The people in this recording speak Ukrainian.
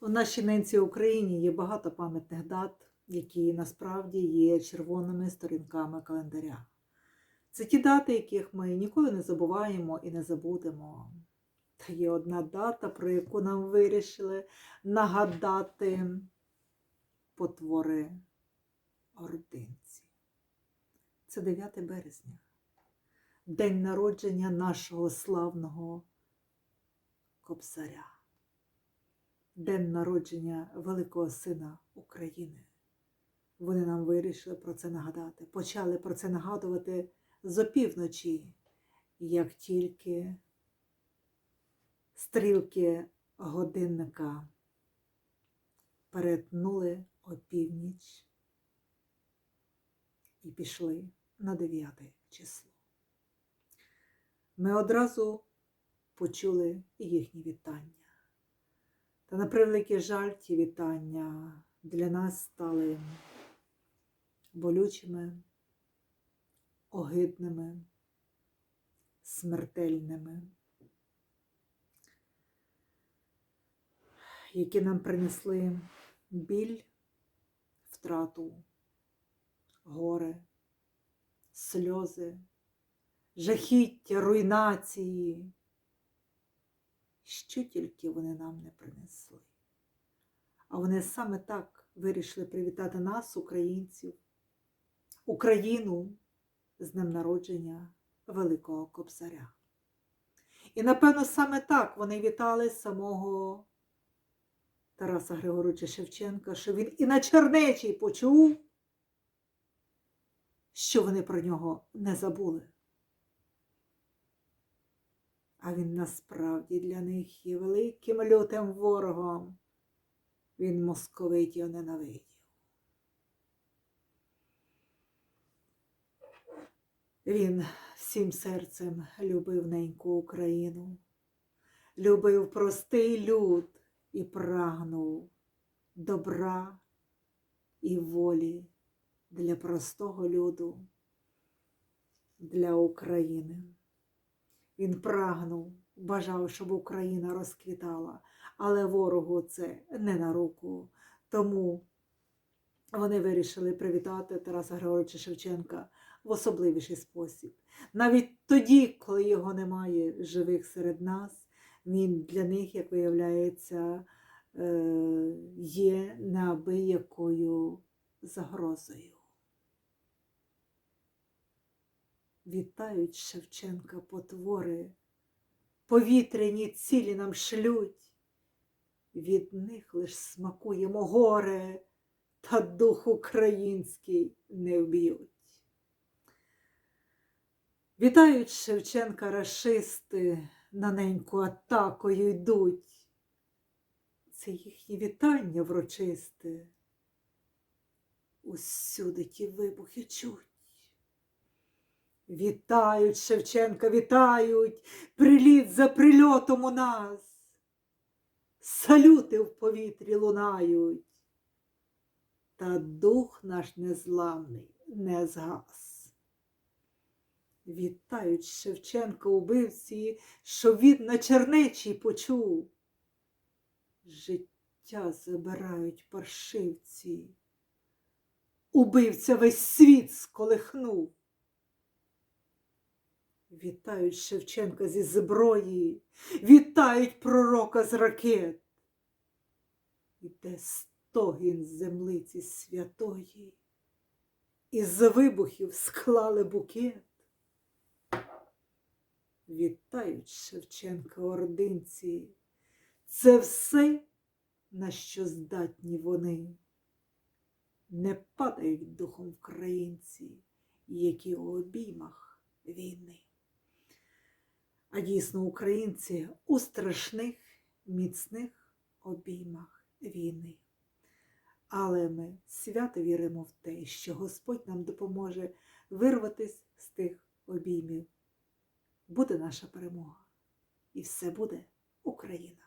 У нашій ненці Україні є багато пам'ятних дат, які насправді є червоними сторінками календаря. Це ті дати, яких ми ніколи не забуваємо і не забудемо. Та є одна дата, про яку нам вирішили нагадати потвори ординці. Це 9 березня, день народження нашого славного кобзаря, день народження великого сина України. Вони нам вирішили про це нагадати. Почали про це нагадувати з опівночі, як тільки стрілки годинника перетнули опівніч і пішли на 9 число. Ми одразу почули їхні вітання. Та на превеликий жаль, ті вітання для нас стали болючими, огидними, смертельними, які нам принесли біль, втрату, горе, сльози, жахіття, руйнації. Що тільки вони нам не принесли. А вони саме так вирішили привітати нас, українців, Україну з днем народження Великого Кобзаря. І, напевно, саме так вони вітали самого Тараса Григоровича Шевченка, що він і на Чернечій почув, що вони про нього не забули. А він насправді для них є великим лютим ворогом. Він московитів ненавидів. Він всім серцем любив неньку Україну, любив простий люд і прагнув добра і волі для простого люду, для України. Він прагнув, бажав, щоб Україна розквітала, але ворогу це не на руку. Тому вони вирішили привітати Тараса Григоровича Шевченка в особливіший спосіб. Навіть тоді, коли його немає живих серед нас, він для них, як виявляється, е, є неабиякою загрозою. Вітають Шевченка потвори, повітряні цілі нам шлють, від них лиш смакуємо горе, та дух український не вб'ють. Вітають Шевченка рашисти, на неньку атакою йдуть. Це їхні вітання врочисте. Усюди ті вибухи чуть. Вітають Шевченка, вітають, приліт за прильотом у нас. Салюти в повітрі лунають, та дух наш незламний не згас. Вітають Шевченка убивці, що він на чернечій почув. Життя забирають паршивці, убивця весь світ сколихнув. Вітають Шевченка зі зброї, вітають пророка з ракет. Іде стогін з землиці святої, із вибухів склали букет. Вітають Шевченка ординці, це все, на що здатні вони. Не падають духом українці, які у обіймах війни. А дійсно українці у страшних міцних обіймах війни. Але ми свято віримо в те, що Господь нам допоможе вирватися з тих обіймів. Буде наша перемога. І все буде Україна.